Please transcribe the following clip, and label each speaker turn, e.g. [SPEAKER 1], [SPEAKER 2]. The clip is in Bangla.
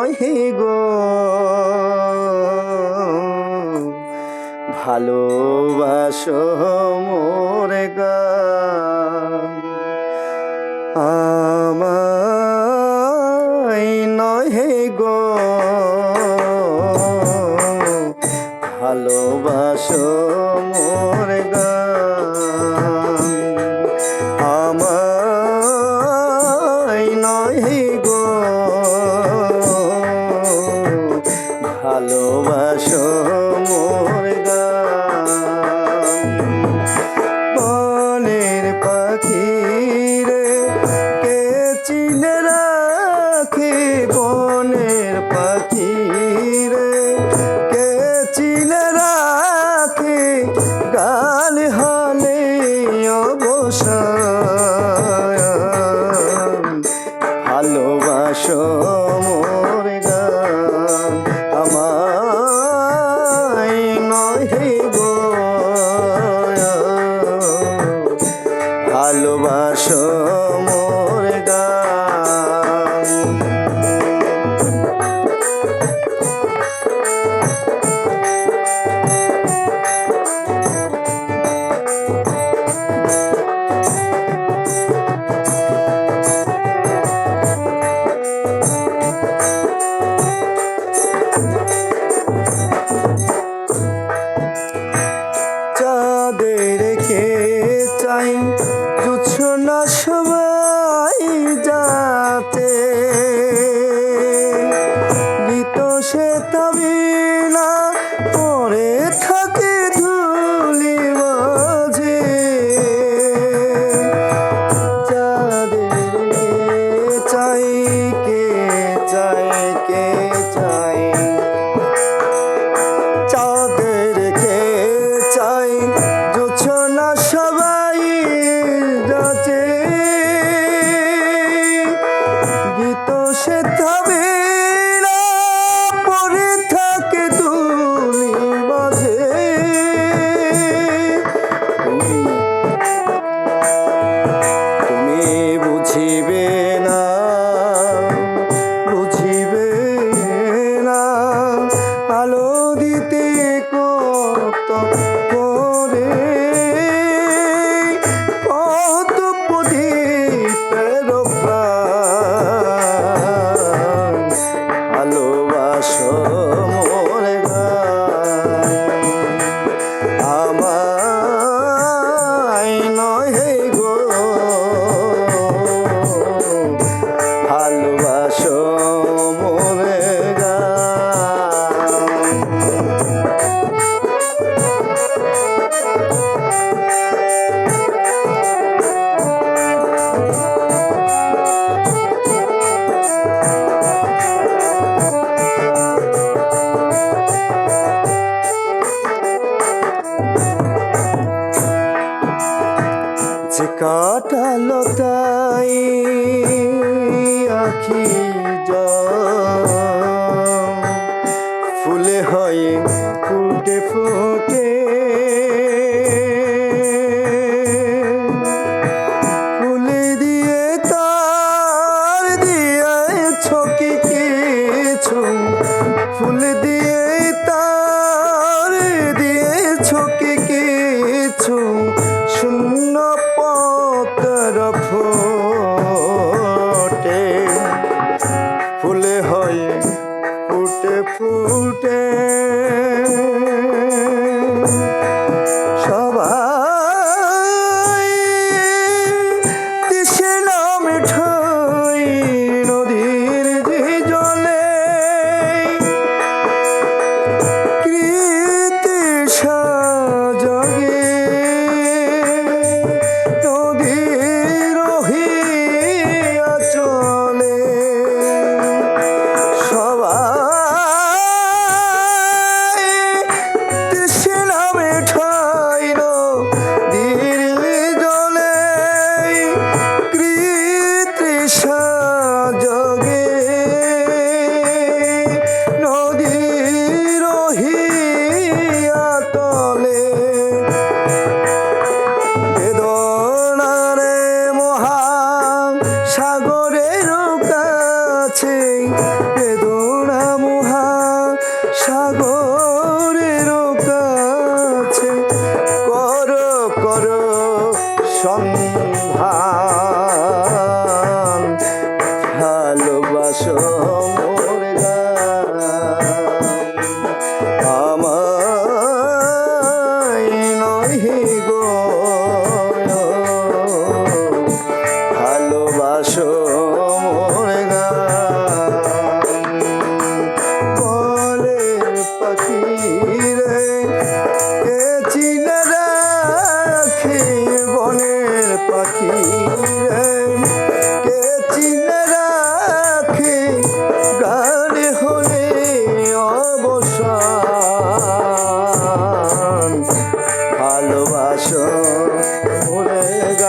[SPEAKER 1] নহি গো। ভালোবাস মোরে আমায় নহে গো। ভালোবাস মোরে গা ভালোবাসো মোর বনের পাখি রে কে চিনে রাখে? বনের পাখি রে কে চিনে রাখে? গাল হলে অবসর দিবে কাটালো তাই আখি যা সাগরের কাছে বেদনা মুহা সাগরের কাছে। কর কর সন্ধ্যা।